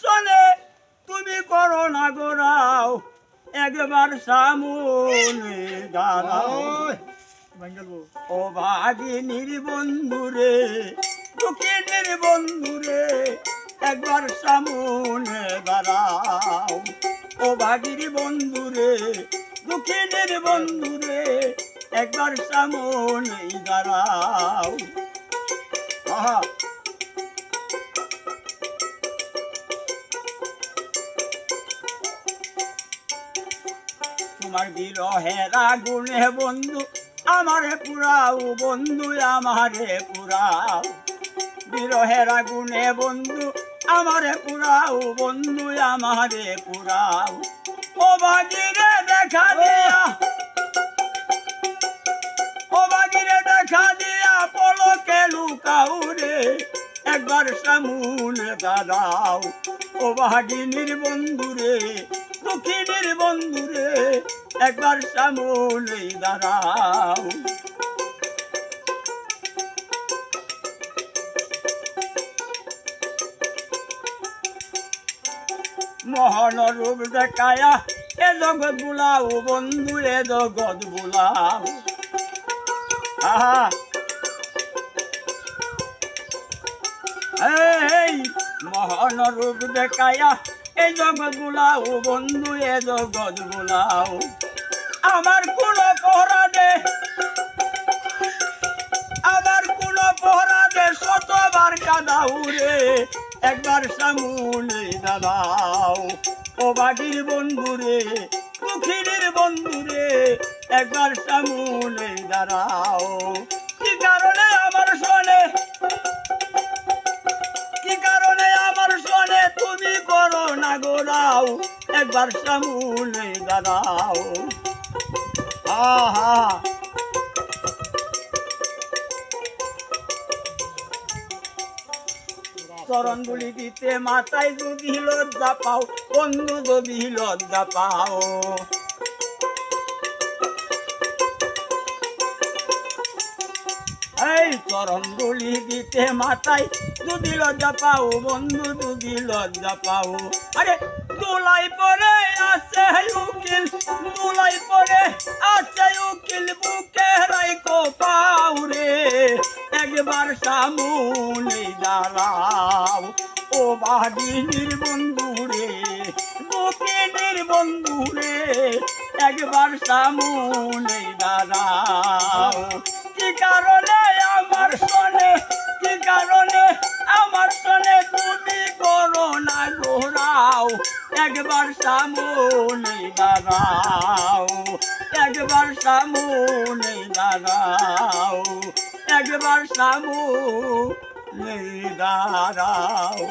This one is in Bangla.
শোনে তুমি করো না গোরাও একবার সামনে দাঁড়াও। ও ভাগিনীর বন্ধুরে দুঃখিনীর বন্ধুরে একবার সামনে দাঁড়াও। ও ভাগির বন্ধুরে দুঃখিনীর বন্ধুরে একবার সামনে দাঁড়াও। তোমার বিরহের গুণে বন্ধু, আমারে পুরাও বন্ধু, আমারে পুরাও। বিরহের গুণে বন্ধু, আমারে পুরাও বন্ধু, আমারে পুরাও। ও বাগিরে দেখা দিয়া, ও বাগিরে দেখা দিয়া পলকে লুকাও রে, একবার সামুনে দাঁড়াও ও ভাগিনীর বন্ধুরে দুঃখিনীর বন্ধুরে একবার সামনে দাঁড়াও। মোহন রূপ দেখায়া এ জগৎ বুলাও, বন্ধু, এ জগৎ বুলাও। আহা! এই, মোহন রূপ দেখায়া এই জগৎ বুলাও বন্ধু, এ জগৎ বুলাও আমার কোন পহরা দে আমার কোন পহরা দে শতবার কাদাও রে। একবার সামুনে দাদাও ও রে দুঃখিনীর বন্ধু রে, একবার সামুনে দাঁড়াও। না গোড়াও একবার সামুনে দাঁড়াও। আহা। চরণ গুলি দিতে মাথায় যদি লজ্জা পাও, বন্ধু যদি লজ্জা পাও। এই চরণ গুলি দিতে মাথায় যদি লজ্জা পাও, বন্ধু যদি লজ্জা পাও। আরে দুলাই পরে আছে উকিল, দুলাই পরে আছে উকিল, বুকে রাইকো পাও রে একবার সামনে দাঁড়াও ও বাহিনীর বন্ধু রে বুকিনীর বন্ধু রে। একবার সামনে দাঁড়াও কি কারণে একবার সামনে দাঁড়াও একবার সামনে দাঁড়াও একবার সামনে দাঁড়াও।